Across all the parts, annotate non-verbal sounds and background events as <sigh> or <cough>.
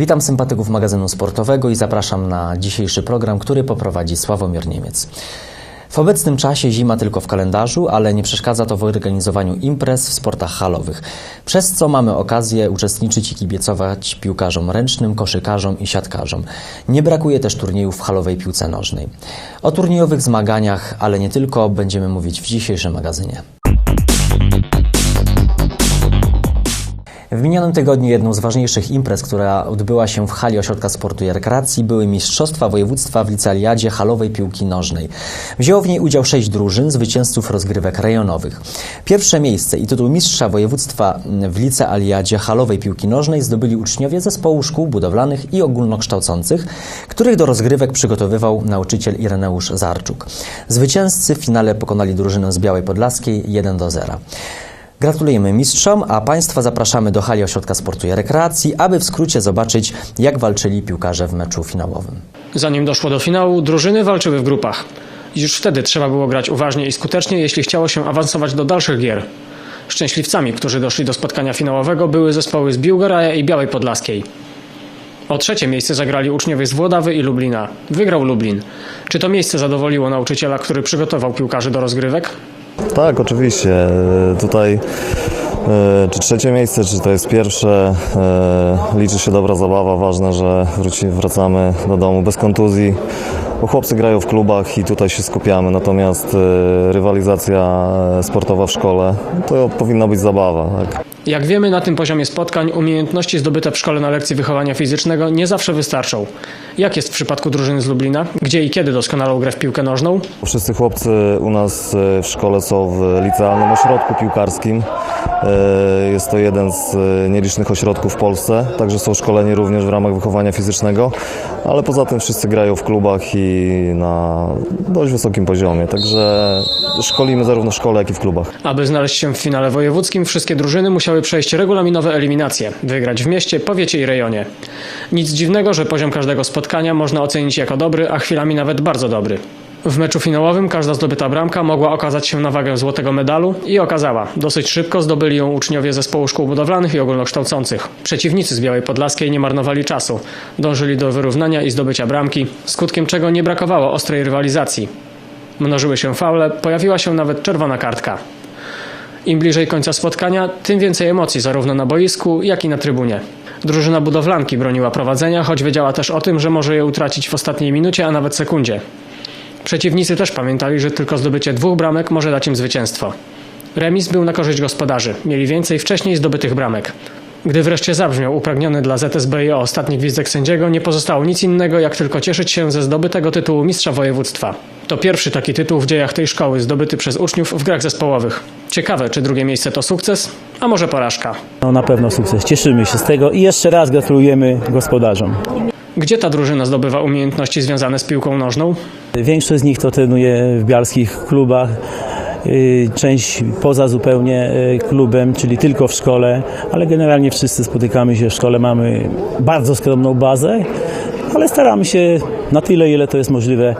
Witam sympatyków magazynu sportowego i zapraszam na dzisiejszy program, który poprowadzi Sławomir Niemiec. W obecnym czasie zima tylko w kalendarzu, ale nie przeszkadza to w organizowaniu imprez w sportach halowych, przez co mamy okazję uczestniczyć i kibicować piłkarzom ręcznym, koszykarzom i siatkarzom. Nie brakuje też turniejów w halowej piłce nożnej. O turniejowych zmaganiach, ale nie tylko, będziemy mówić w dzisiejszym magazynie. W minionym tygodniu jedną z ważniejszych imprez, która odbyła się w hali Ośrodka Sportu i Rekreacji, były Mistrzostwa Województwa w Licealiadzie Halowej Piłki Nożnej. Wzięło w niej udział sześć drużyn, zwycięzców rozgrywek rejonowych. Pierwsze miejsce i tytuł Mistrza Województwa w Licealiadzie Halowej Piłki Nożnej zdobyli uczniowie zespołu szkół budowlanych i ogólnokształcących, których do rozgrywek przygotowywał nauczyciel Ireneusz Zarczuk. Zwycięzcy w finale pokonali drużynę z Białej Podlaskiej 1 do 0. Gratulujemy mistrzom, a Państwa zapraszamy do hali Ośrodka Sportu i Rekreacji, aby w skrócie zobaczyć, jak walczyli piłkarze w meczu finałowym. Zanim doszło do finału, drużyny walczyły w grupach. Już wtedy trzeba było grać uważnie i skutecznie, jeśli chciało się awansować do dalszych gier. Szczęśliwcami, którzy doszli do spotkania finałowego, były zespoły z Biłgoraja i Białej Podlaskiej. O trzecie miejsce zagrali uczniowie z Włodawy i Lublina. Wygrał Lublin. Czy to miejsce zadowoliło nauczyciela, który przygotował piłkarzy do rozgrywek? Tak, oczywiście. E, Tutaj e, czy trzecie miejsce, czy to jest pierwsze, e, liczy się dobra zabawa. Ważne, że wróci, wracamy do domu bez kontuzji. Bo chłopcy grają w klubach i tutaj się skupiamy, natomiast rywalizacja sportowa w szkole to powinna być zabawa. Tak? Jak wiemy, na tym poziomie spotkań umiejętności zdobyte w szkole na lekcji wychowania fizycznego nie zawsze wystarczą. Jak jest w przypadku drużyny z Lublina? Gdzie i kiedy doskonalą grę w piłkę nożną? Wszyscy chłopcy u nas w szkole są w licealnym ośrodku piłkarskim. Jest to jeden z nielicznych ośrodków w Polsce, także są szkoleni również w ramach wychowania fizycznego, ale poza tym wszyscy grają w klubach i na dość wysokim poziomie, także szkolimy zarówno w szkole, jak i w klubach. Aby znaleźć się w finale wojewódzkim, wszystkie drużyny musiały przejść regulaminowe eliminacje, wygrać w mieście, powiecie i rejonie. Nic dziwnego, że poziom każdego spotkania można ocenić jako dobry, a chwilami nawet bardzo dobry. W meczu finałowym każda zdobyta bramka mogła okazać się na wagę złotego medalu i okazała. Dosyć szybko zdobyli ją uczniowie zespołu szkół budowlanych i ogólnokształcących. Przeciwnicy z Białej Podlaskiej nie marnowali czasu. Dążyli do wyrównania i zdobycia bramki, skutkiem czego nie brakowało ostrej rywalizacji. Mnożyły się faule, pojawiła się nawet czerwona kartka. Im bliżej końca spotkania, tym więcej emocji zarówno na boisku, jak i na trybunie. Drużyna budowlanki broniła prowadzenia, choć wiedziała też o tym, że może je utracić w ostatniej minucie, a nawet sekundzie. Przeciwnicy też pamiętali, że tylko zdobycie dwóch bramek może dać im zwycięstwo. Remis był na korzyść gospodarzy, mieli więcej wcześniej zdobytych bramek. Gdy wreszcie zabrzmiał upragniony dla ZSBI ostatni gwizdek sędziego, nie pozostało nic innego, jak tylko cieszyć się ze zdobytego tytułu mistrza województwa. To pierwszy taki tytuł w dziejach tej szkoły, zdobyty przez uczniów w grach zespołowych. Ciekawe, czy drugie miejsce to sukces, a może porażka. No na pewno sukces. Cieszymy się z tego i jeszcze raz gratulujemy gospodarzom. Gdzie ta drużyna zdobywa umiejętności związane z piłką nożną? Większość z nich to trenuje w bialskich klubach, część poza zupełnie y, klubem, czyli tylko w szkole, ale generalnie wszyscy spotykamy się w szkole, mamy bardzo skromną bazę, ale staramy się na tyle, ile to jest możliwe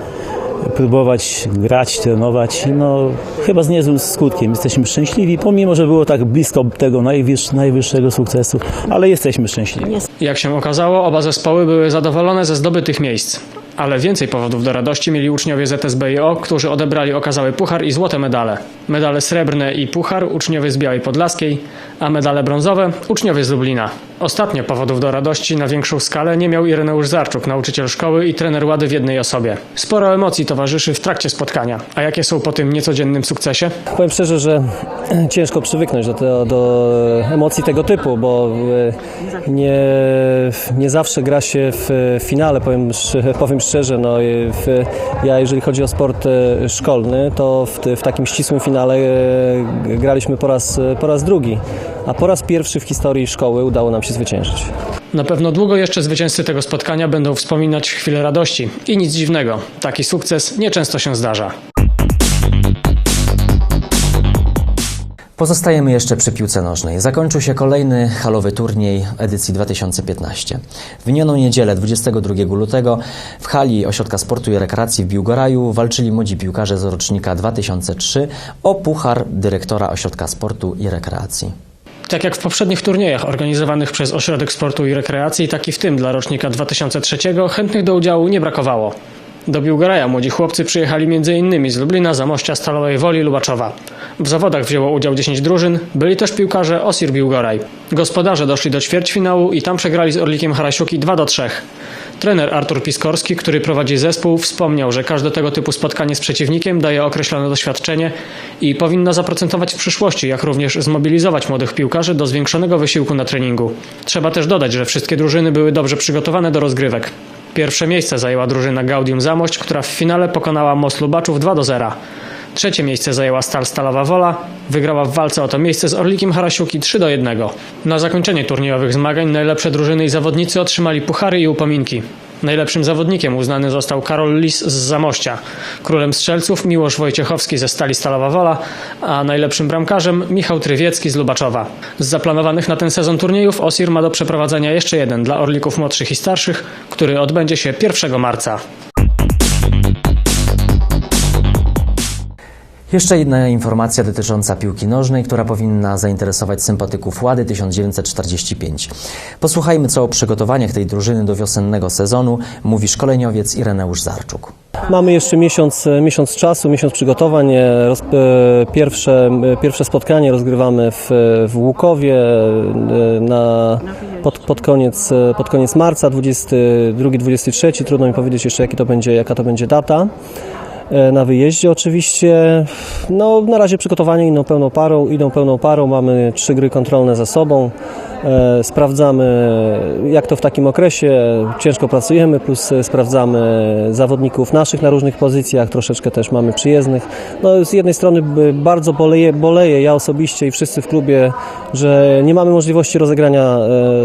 próbować grać, trenować. No, chyba z niezłym skutkiem. Jesteśmy szczęśliwi, pomimo, że było tak blisko tego najwyższ, najwyższego sukcesu, ale jesteśmy szczęśliwi. Jak się okazało, oba zespoły były zadowolone ze zdobytych miejsc. Ale więcej powodów do radości mieli uczniowie ZSBIO, którzy odebrali okazały puchar i złote medale. Medale srebrne i puchar uczniowie z Białej Podlaskiej, a medale brązowe uczniowie z Lublina. Ostatnio powodów do radości na większą skalę nie miał Ireneusz Zarczuk, nauczyciel szkoły i trener Łady w jednej osobie. Sporo emocji towarzyszy w trakcie spotkania. A jakie są po tym niecodziennym sukcesie? Powiem szczerze, że <clears throat> ciężko przywyknąć do, do, emocji tego typu, bo e, nie, nie zawsze gra się w finale, powiem, <laughs> powiem szczerze. No, w, ja jeżeli chodzi o sport e, szkolny, to w, w takim ścisłym finale e, graliśmy po raz, po raz drugi, a po raz pierwszy w historii szkoły udało nam się zwyciężyć. Na pewno długo jeszcze zwycięzcy tego spotkania będą wspominać chwile radości. I nic dziwnego, taki sukces nieczęsto się zdarza. Pozostajemy jeszcze przy piłce nożnej. Zakończył się kolejny halowy turniej edycji 2015. W minioną niedzielę 22 lutego w hali Ośrodka Sportu i Rekreacji w Biłgoraju walczyli młodzi piłkarze z rocznika 2003 o puchar dyrektora Ośrodka Sportu i Rekreacji. Tak jak w poprzednich turniejach organizowanych przez Ośrodek Sportu i Rekreacji, tak i w tym dla rocznika 2003 chętnych do udziału nie brakowało. Do Biłgoraja młodzi chłopcy przyjechali m.in. z Lublina, Zamościa, Stalowej Woli, Lubaczowa. W zawodach wzięło udział 10 drużyn, byli też piłkarze Osir Biłgoraj. Gospodarze doszli do ćwierćfinału i tam przegrali z Orlikiem Harasiuki 2 do 3. Trener Artur Piskorski, który prowadzi zespół, wspomniał, że każde tego typu spotkanie z przeciwnikiem daje określone doświadczenie i powinno zaprocentować w przyszłości, jak również zmobilizować młodych piłkarzy do zwiększonego wysiłku na treningu. Trzeba też dodać, że wszystkie drużyny były dobrze przygotowane do rozgrywek. Pierwsze miejsce zajęła drużyna Gaudium Zamość, która w finale pokonała Most Lubaczów 2 do 0. Trzecie miejsce zajęła Stal Stalowa Wola, wygrała w walce o to miejsce z Orlikiem Harasiuki 3 do 1. Na zakończenie turniejowych zmagań najlepsze drużyny i zawodnicy otrzymali puchary i upominki. Najlepszym zawodnikiem uznany został Karol Lis z Zamościa, królem strzelców Miłosz Wojciechowski ze Stali Stalowa Wola, a najlepszym bramkarzem Michał Trywiecki z Lubaczowa. Z zaplanowanych na ten sezon turniejów Osir ma do przeprowadzenia jeszcze jeden dla orlików młodszych i starszych, który odbędzie się 1 marca. Jeszcze jedna informacja dotycząca piłki nożnej, która powinna zainteresować sympatyków Łady 1945. Posłuchajmy, co o przygotowaniach tej drużyny do wiosennego sezonu mówi szkoleniowiec Ireneusz Zarczuk. Mamy jeszcze miesiąc, miesiąc czasu, miesiąc przygotowań. Roz, e, pierwsze, e, pierwsze spotkanie rozgrywamy w, w Łukowie e, na, pod, pod, koniec, pod koniec marca, 22-23. Trudno mi powiedzieć jeszcze, jaki to będzie, jaka to będzie data. E, Na wyjeździe oczywiście, no na razie przygotowania idą pełną parą, idą pełną parą, mamy trzy gry kontrolne za sobą, e, sprawdzamy jak to w takim okresie, ciężko pracujemy, plus e, sprawdzamy zawodników naszych na różnych pozycjach, troszeczkę też mamy przyjezdnych. No z jednej strony bardzo boleję, boleję ja osobiście i wszyscy w klubie, że nie mamy możliwości rozegrania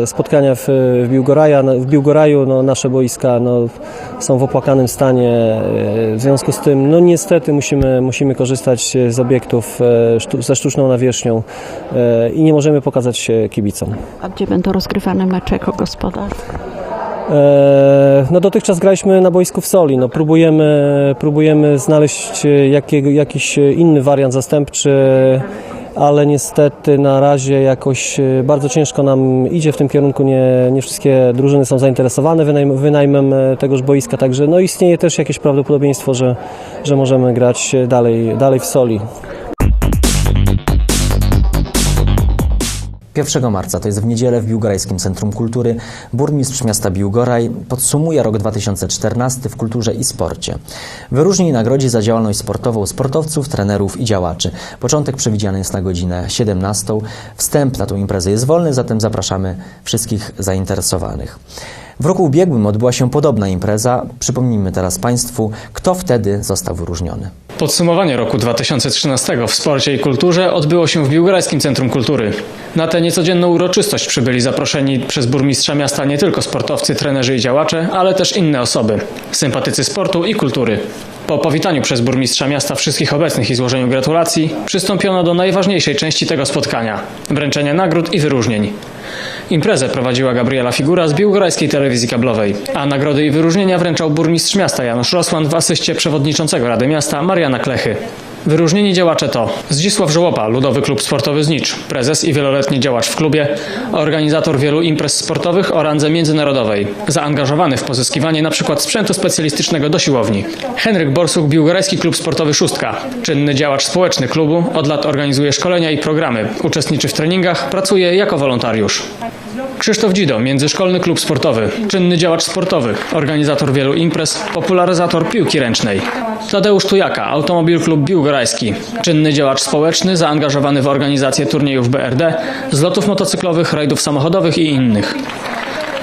spotkania w, w, Biłgoraja, w Biłgoraju, no, nasze boiska no, są w opłakanym stanie, w związku z tym no niestety musimy, musimy korzystać z obiektów e, sztu, ze sztuczną nawierzchnią e, i nie możemy pokazać się kibicom. A gdzie będą rozgrywane mecze jako gospodarz? E, No dotychczas graliśmy na boisku w Soli. No próbujemy, próbujemy znaleźć jakiego, jakiś inny wariant zastępczy, ale niestety na razie jakoś e, bardzo ciężko nam idzie w tym kierunku. Nie, nie wszystkie drużyny są zainteresowane wynajm, wynajmem e, tegoż boiska, także no istnieje też jakieś prawdopodobieństwo, że, że możemy grać dalej, dalej w Soli. 1 marca, to jest w niedzielę w Biłgorajskim Centrum Kultury, burmistrz miasta Biłgoraj podsumuje rok 2014 w kulturze i sporcie. Wyróżni i nagrodzi za działalność sportową sportowców, trenerów i działaczy. Początek przewidziany jest na godzinę 17. Wstęp na tą imprezę jest wolny, zatem zapraszamy wszystkich zainteresowanych. W roku ubiegłym odbyła się podobna impreza. Przypomnijmy teraz Państwu, kto wtedy został wyróżniony. Podsumowanie roku 2013 w sporcie i kulturze odbyło się w Biłgorajskim Centrum Kultury. Na tę niecodzienną uroczystość przybyli zaproszeni przez burmistrza miasta nie tylko sportowcy, trenerzy i działacze, ale też inne osoby, sympatycy sportu i kultury. Po powitaniu przez burmistrza miasta wszystkich obecnych i złożeniu gratulacji, przystąpiono do najważniejszej części tego spotkania wręczenia nagród i wyróżnień. Imprezę prowadziła Gabriela Figura z Biłgorajskiej Telewizji Kablowej, a nagrody i wyróżnienia wręczał burmistrz miasta Janusz Rosłan w asyście przewodniczącego Rady Miasta Mariana Klechy. Wyróżnieni działacze to Zdzisław Żołopa, Ludowy Klub Sportowy Znicz, prezes i wieloletni działacz w klubie, organizator wielu imprez sportowych o randze międzynarodowej, zaangażowany w pozyskiwanie np. sprzętu specjalistycznego do siłowni. Henryk Borsuk, Biłgorajski Klub Sportowy Szóstka, czynny działacz społeczny klubu, od lat organizuje szkolenia i programy, uczestniczy w treningach, pracuje jako wolontariusz. Krzysztof Dzido, Międzyszkolny Klub Sportowy, czynny działacz sportowy, organizator wielu imprez, popularyzator piłki ręcznej. Tadeusz Tujaka, Automobil Klub Biłgorajski, czynny działacz społeczny, zaangażowany w organizację turniejów BRD, zlotów motocyklowych, rajdów samochodowych i innych.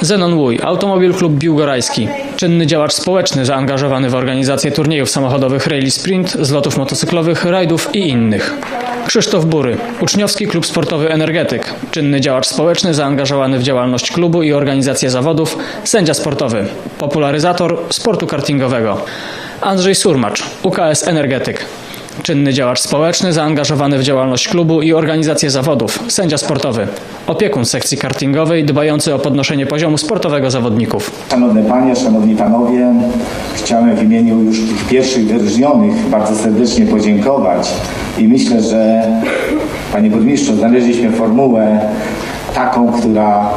Zenon Łuj, Automobil Klub Biłgorajski, czynny działacz społeczny zaangażowany w organizację turniejów samochodowych Rally Sprint, zlotów motocyklowych, rajdów i innych. Krzysztof Bury, Uczniowski Klub Sportowy Energetyk, czynny działacz społeczny zaangażowany w działalność klubu i organizację zawodów, sędzia sportowy, popularyzator sportu kartingowego. Andrzej Surmacz, UKS Energetyk, Czynny działacz społeczny zaangażowany w działalność klubu i organizację zawodów, sędzia sportowy, opiekun sekcji kartingowej dbający o podnoszenie poziomu sportowego zawodników. Szanowne Panie, Szanowni Panowie, chciałem w imieniu już tych pierwszych wyróżnionych bardzo serdecznie podziękować i myślę, że Panie Burmistrzu, znaleźliśmy formułę taką, która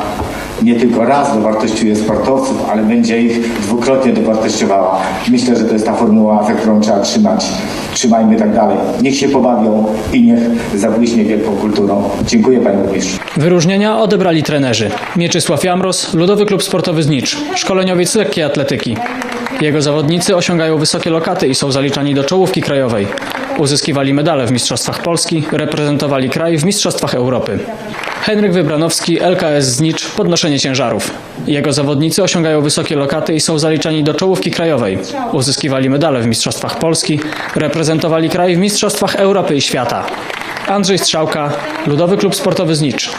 nie tylko raz dowartościuje sportowców, ale będzie ich dwukrotnie dowartościowała. Myślę, że to jest ta formuła, za którą trzeba trzymać. Trzymajmy tak dalej. Niech się pobawią i niech zabłyśnie wielką kulturą. Dziękuję Panie Burmistrzu. Wyróżnienia odebrali trenerzy. Mieczysław Jamros, Ludowy Klub Sportowy Znicz, szkoleniowiec lekkiej atletyki. Jego zawodnicy osiągają wysokie lokaty i są zaliczani do czołówki krajowej. Uzyskiwali medale w Mistrzostwach Polski, reprezentowali kraj w Mistrzostwach Europy. Henryk Wybranowski, LKS Znicz, podnoszenie ciężarów. Jego zawodnicy osiągają wysokie lokaty i są zaliczani do czołówki krajowej. Uzyskiwali medale w Mistrzostwach Polski, reprezentowali kraj w Mistrzostwach Europy i świata. Andrzej Strzałka, Ludowy Klub Sportowy Znicz.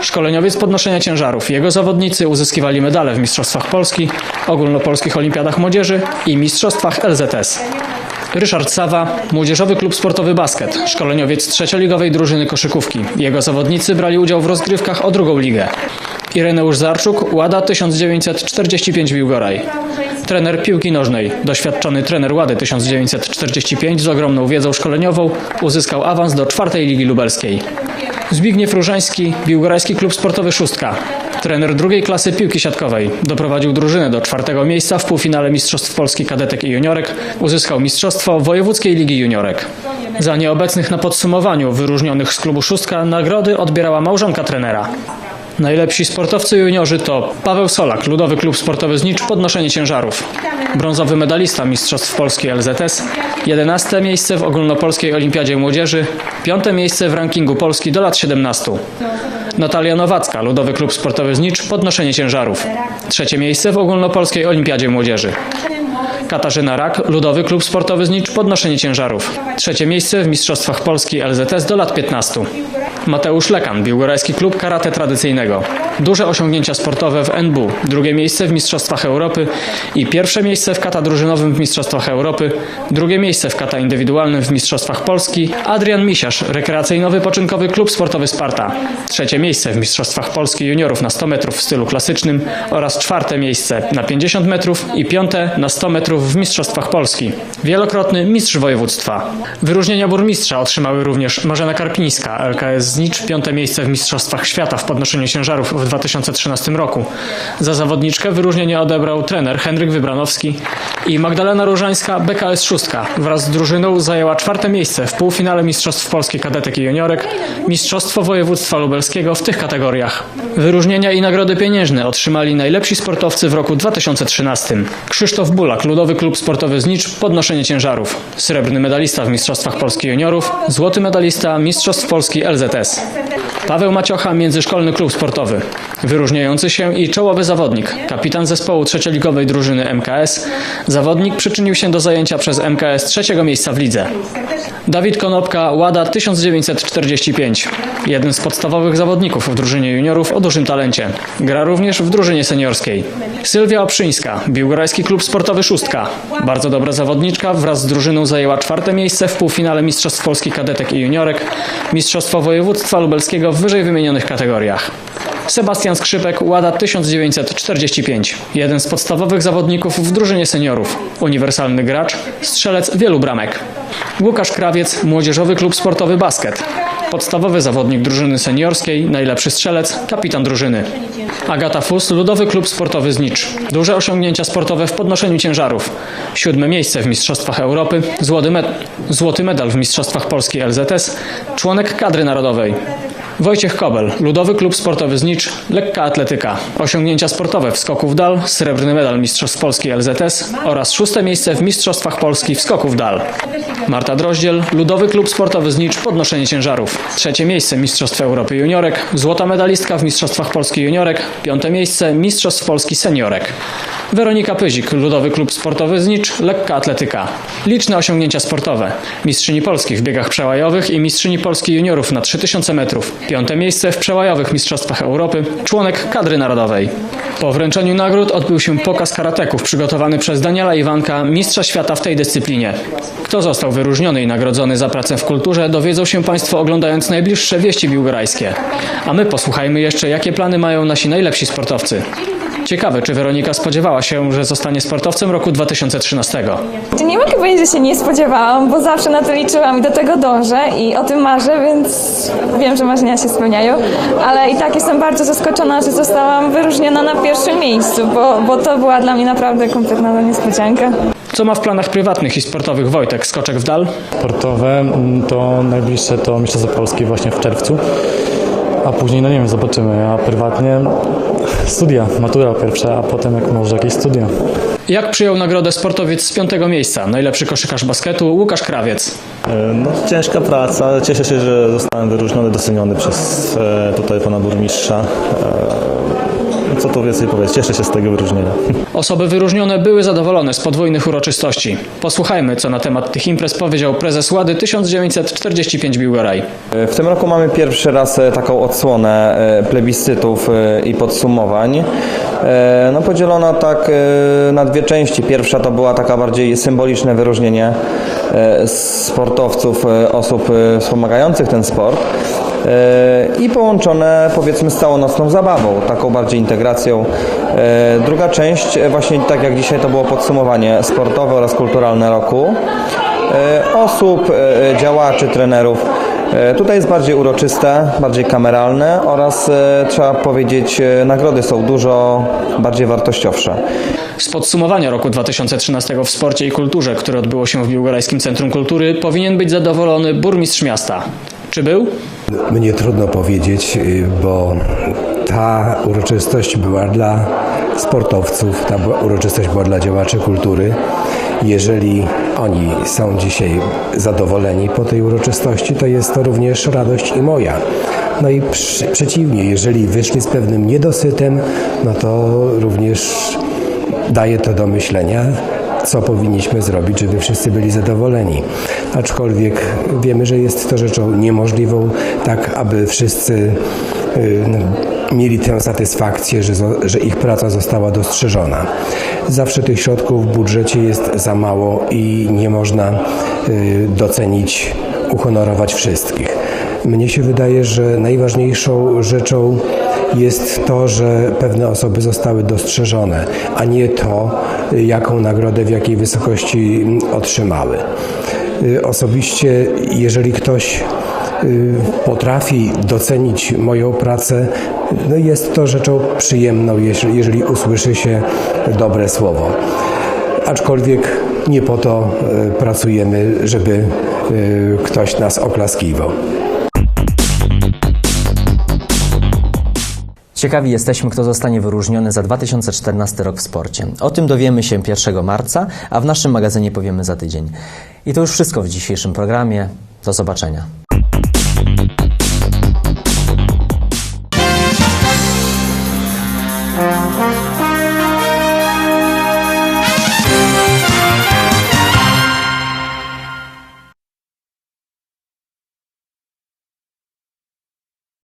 Szkoleniowiec podnoszenia ciężarów. Jego zawodnicy uzyskiwali medale w Mistrzostwach Polski, Ogólnopolskich Olimpiadach Młodzieży i Mistrzostwach LZS. Ryszard Sawa, Młodzieżowy Klub Sportowy Basket, szkoleniowiec trzecioligowej drużyny koszykówki. Jego zawodnicy brali udział w rozgrywkach o drugą ligę. Ireneusz Zarczuk, Łada 1945 Biłgoraj. Trener piłki nożnej, doświadczony trener Łady 1945 z ogromną wiedzą szkoleniową, uzyskał awans do czwartej ligi lubelskiej. Zbigniew Różański, Biłgorajski Klub Sportowy Szóstka. Trener drugiej klasy piłki siatkowej. Doprowadził drużynę do czwartego miejsca w półfinale Mistrzostw Polski Kadetek i Juniorek. Uzyskał mistrzostwo Wojewódzkiej Ligi Juniorek. Za nieobecnych na podsumowaniu wyróżnionych z klubu Szóstka nagrody odbierała małżonka trenera. Najlepsi sportowcy juniorzy to Paweł Solak, Ludowy Klub Sportowy Znicz, podnoszenie ciężarów. Brązowy medalista Mistrzostw Polski LZS, 11 miejsce w Ogólnopolskiej Olimpiadzie Młodzieży, 5 miejsce w rankingu Polski do lat 17. Natalia Nowacka, Ludowy Klub Sportowy Znicz, podnoszenie ciężarów. Trzecie miejsce w Ogólnopolskiej Olimpiadzie Młodzieży. Katarzyna Rak, Ludowy Klub Sportowy Znicz, podnoszenie ciężarów. Trzecie miejsce w Mistrzostwach Polski LZS do lat 15. Mateusz Lekan, Biłgorajski Klub Karate Tradycyjnego. Duże osiągnięcia sportowe w NBU. Drugie miejsce w Mistrzostwach Europy i pierwsze miejsce w kata drużynowym w Mistrzostwach Europy. Drugie miejsce w kata indywidualnym w Mistrzostwach Polski. Adrian Misiarz, Rekreacyjno-Wypoczynkowy Klub Sportowy Sparta. Trzecie miejsce w Mistrzostwach Polski juniorów na 100 metrów w stylu klasycznym oraz czwarte miejsce na 50 metrów i piąte na 100 metrów w Mistrzostwach Polski. Wielokrotny mistrz województwa. Wyróżnienia burmistrza otrzymały również Marzena Karpińska, LKS Znicz, piąte miejsce w Mistrzostwach Świata w podnoszeniu ciężarów w 2013 roku. Za zawodniczkę wyróżnienie odebrał trener Henryk Wybranowski i Magdalena Różańska, BKS Szóstka. Wraz z drużyną zajęła czwarte miejsce w półfinale Mistrzostw Polski Kadetek i Juniorek, Mistrzostwo Województwa Lubelskiego w tych kategoriach. Wyróżnienia i nagrody pieniężne otrzymali najlepsi sportowcy w roku 2013. Krzysztof Bulak, Ludowy Klub Sportowy Znicz, podnoszenie ciężarów. Srebrny medalista w Mistrzostwach Polski Juniorów, złoty medalista Mistrzostw Polski LZS. Paweł Maciocha, Międzyszkolny Klub Sportowy. Wyróżniający się i czołowy zawodnik, kapitan zespołu trzecioligowej drużyny MKS. Zawodnik przyczynił się do zajęcia przez MKS trzeciego miejsca w lidze. Dawid Konopka, Łada 1945. Jeden z podstawowych zawodników w drużynie juniorów o dużym talencie. Gra również w drużynie seniorskiej. Sylwia Oprzyńska, Biłgorajski Klub Sportowy Szóstka. Bardzo dobra zawodniczka, wraz z drużyną zajęła czwarte miejsce w półfinale Mistrzostw Polski Kadetek i Juniorek, Mistrzostwo Województwa Lubelskiego w wyżej wymienionych kategoriach. Sebastian Skrzypek, Łada 1945. Jeden z podstawowych zawodników w drużynie seniorów. Uniwersalny gracz, strzelec wielu bramek. Łukasz Krawiec, Młodzieżowy Klub Sportowy Basket. Podstawowy zawodnik drużyny seniorskiej, najlepszy strzelec, kapitan drużyny. Agata Fus, Ludowy Klub Sportowy Znicz. Duże osiągnięcia sportowe w podnoszeniu ciężarów. Siódme miejsce w Mistrzostwach Europy, złoty, złoty medal w Mistrzostwach Polski LZS, członek kadry narodowej. Wojciech Kobel, Ludowy Klub Sportowy Znicz, lekka atletyka. Osiągnięcia sportowe w skoku w dal, srebrny medal Mistrzostw Polski LZS oraz szóste miejsce w Mistrzostwach Polski w skoku w dal. Marta Droździel, Ludowy Klub Sportowy Znicz, podnoszenie ciężarów. Trzecie miejsce Mistrzostw Europy Juniorek, złota medalistka w Mistrzostwach Polski Juniorek, piąte miejsce Mistrzostw Polski Seniorek. Weronika Pyzik, Ludowy Klub Sportowy Znicz, lekka atletyka. Liczne osiągnięcia sportowe. Mistrzyni Polski w biegach przełajowych i mistrzyni Polski juniorów na 3000 metrów. Piąte miejsce w przełajowych Mistrzostwach Europy. Członek kadry narodowej. Po wręczeniu nagród odbył się pokaz karateków przygotowany przez Daniela Iwanka, mistrza świata w tej dyscyplinie. Kto został wyróżniony i nagrodzony za pracę w kulturze, dowiedzą się Państwo oglądając najbliższe wieści biłgorajskie. A my posłuchajmy jeszcze, jakie plany mają nasi najlepsi sportowcy. Ciekawe, czy Weronika spodziewała się, że zostanie sportowcem roku 2013. Nie mogę powiedzieć, że się nie spodziewałam, bo zawsze na to liczyłam i do tego dążę i o tym marzę, więc wiem, że marzenia się spełniają, ale i tak jestem bardzo zaskoczona, że zostałam wyróżniona na pierwszym miejscu, bo, bo to była dla mnie naprawdę kompletna niespodzianka. Co ma w planach prywatnych i sportowych Wojtek Skoczek w dal? sportowe, mm, to najbliższe to Mistrzostwo Polskie właśnie w czerwcu. A później, no nie wiem, zobaczymy. A prywatnie studia, matura pierwsza, a potem jak może jakieś studia. Jak przyjął nagrodę sportowiec z piątego miejsca? Najlepszy koszykarz basketu Łukasz Krawiec. No, ciężka praca. Cieszę się, że zostałem wyróżniony, doceniony przez e, tutaj pana burmistrza. E, co tu więcej powiedzieć? Cieszę się z tego wyróżnienia. <laughs> Osoby wyróżnione były zadowolone z podwójnych uroczystości. Posłuchajmy, co na temat tych imprez powiedział prezes Łady 1945 Biłgoraj. W tym roku mamy pierwszy raz e, taką odsłonę e, plebiscytów e, i podsumowań. E, No, podzielono tak e, na dwie części. Pierwsza to była taka bardziej symboliczne wyróżnienie e, sportowców, e, osób e, wspomagających ten sport e, i połączone powiedzmy z całonocną zabawą, taką bardziej integracją. E, Druga część, e, właśnie tak jak dzisiaj to było podsumowanie sportowe oraz kulturalne roku e, osób, e, działaczy, trenerów. E, Tutaj jest bardziej uroczyste, bardziej kameralne oraz e, trzeba powiedzieć, e, nagrody są dużo bardziej wartościowsze. Z podsumowania roku 2013 w sporcie i kulturze, które odbyło się w Biłgorajskim Centrum Kultury, powinien być zadowolony burmistrz miasta. Czy był? Mnie trudno powiedzieć, y, bo ta uroczystość była dla sportowców, ta uroczystość była dla działaczy kultury. Jeżeli oni są dzisiaj zadowoleni po tej uroczystości, to jest to również radość i moja. No i przy, przeciwnie, jeżeli wyszli z pewnym niedosytem, no to również daje to do myślenia, co powinniśmy zrobić, żeby wszyscy byli zadowoleni. Aczkolwiek wiemy, że jest to rzeczą niemożliwą, tak aby wszyscy y, mieli tę satysfakcję, że, że ich praca została dostrzeżona. Zawsze tych środków w budżecie jest za mało i nie można y, docenić, uhonorować wszystkich. Mnie się wydaje, że najważniejszą rzeczą jest to, że pewne osoby zostały dostrzeżone, a nie to, jaką nagrodę, w jakiej wysokości mm, otrzymały. Y, Osobiście, jeżeli ktoś y, potrafi docenić moją pracę, no jest to rzeczą przyjemną, jeżeli, usłyszy się dobre słowo. Aczkolwiek nie po to y, pracujemy, żeby ktoś nas oklaskiwał. Ciekawi jesteśmy, kto zostanie wyróżniony za 2014 rok w sporcie. O tym dowiemy się 1 marca, a w naszym magazynie powiemy za tydzień. I to już wszystko w dzisiejszym programie. Do zobaczenia.